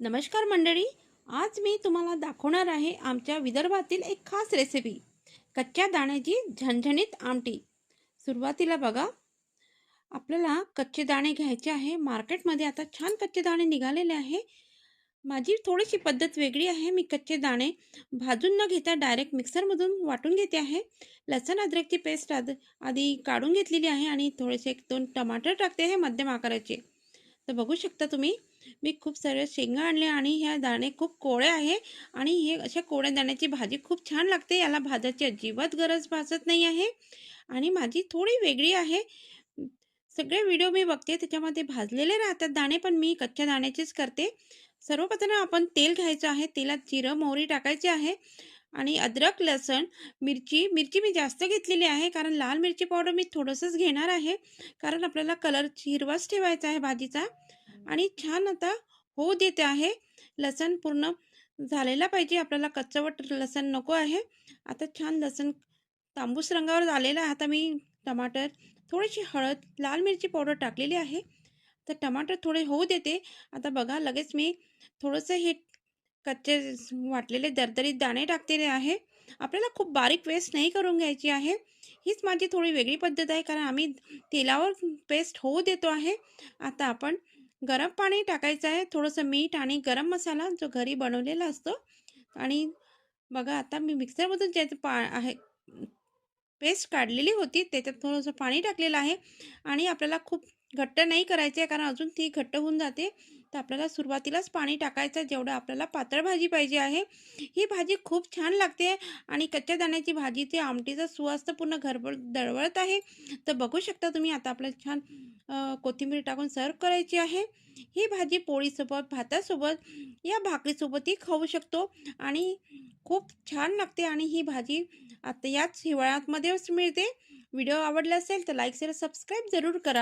नमस्कार मंडळी आज मी तुम्हाला दाखवणार आहे आमच्या विदर्भातील एक खास रेसिपी कच्च्या दाण्याची झणझणीत आमटी. सुरुवातीला बघा आपल्याला कच्चे दाणे घ्यायचे आहे. मार्केटमध्ये आता छान कच्चे दाणे निघालेले आहे. माझी थोडीशी पद्धत वेगळी आहे. मी कच्चे दाणे भाजून न घेता डायरेक्ट मिक्सरमधून वाटून घेते आहे. लसण अद्रकची पेस्ट आद आधी काढून घेतलेली आहे आणि थोडेसे एक दोन टमाटर टाकते आहे मध्यम आकाराचे. तर बघू शकता तुम्ही मी खूप सारे शेंगा आणले आणि ह्या दाणे खूप कोळे आहे आणि हे अशा कोळ्या दाण्याची भाजी खूप छान लागते. याला भाजायची अजिबात गरज भासत नाही आहे. आणि माझी थोडी वेगळी आहे. सगळे व्हिडिओ मी बघते त्याच्यामध्ये भाजलेले राहतात दाणे पण मी कच्च्या दाण्याचेच करते. सर्वप्रथम आपण तेल घ्यायचं आहे. तेलात जिरं मोहरी टाकायची आहे आणि अद्रक लसण मिरची मिरची मी जास्त घेतलेली आहे कारण लाल मिरची पावडर मी थोडंसंच घेणार आहे कारण आपल्याला कलर हिरवाच ठेवायचा आहे भाजीचा. आणि छान आता होऊ देते आहे. लसण पूर्ण झालेला पाहिजे. आपल्याला कच्चवट लसण नको आहे. आता छान लसण तांबूस रंगावर आलेला आहे. आता मी टमाटर थोडीशी हळद लाल मिरची पावडर टाकलेली आहे. तर टमाटर थोडे होऊ देते. आता बघा लगेच मी थोडंसं हे कच्चे वाटलेले दरदरीत दाणे टाकलेले आहे. आपल्याला खूप बारीक पेस्ट नाही करून घ्यायची आहे. हीच माझी थोडी वेगळी पद्धत आहे. कारण आम्ही तेलावर पेस्ट होऊ देतो आहे. आता आपण गरम पाणी टाकायचं आहे. थोडंसं मीठ आणि गरम मसाला जो घरी बनवलेला असतो. आणि बघा आता मी मिक्सरमधून ज्याचं पा आहे पेस्ट काढलेली होती त्याच्यात थोडंसं पाणी टाकलेलं आहे. आणि आपल्याला खूप घट्ट नाही करायचे कारण अजून ती घट्ट होऊन जाते. तर आपल्याला सुरुवातीलाच पाणी टाकायचं जेवढं आपल्याला पातळ भाजी पाहिजे आहे. ही भाजी खूप छान लागते. आणि कच्च्या दाण्याची भाजी ते आमटीचा सुवास्त पूर्ण घरभर दळवळत आहे. तर बघू शकता तुम्ही आता आपल्याला छान कोथिंबीर टाकून सर्व करायची आहे. ही भाजी पोळीसोबत भातासोबत या भाकरीसोबतही खाऊ शकतो आणि खूप छान लागते आणि ही भाजी आता याच हिवाळ्यामध्येच मिळते. व्हिडिओ आवडला असेल तर लाईक शेअर सबस्क्राईब जरूर करा.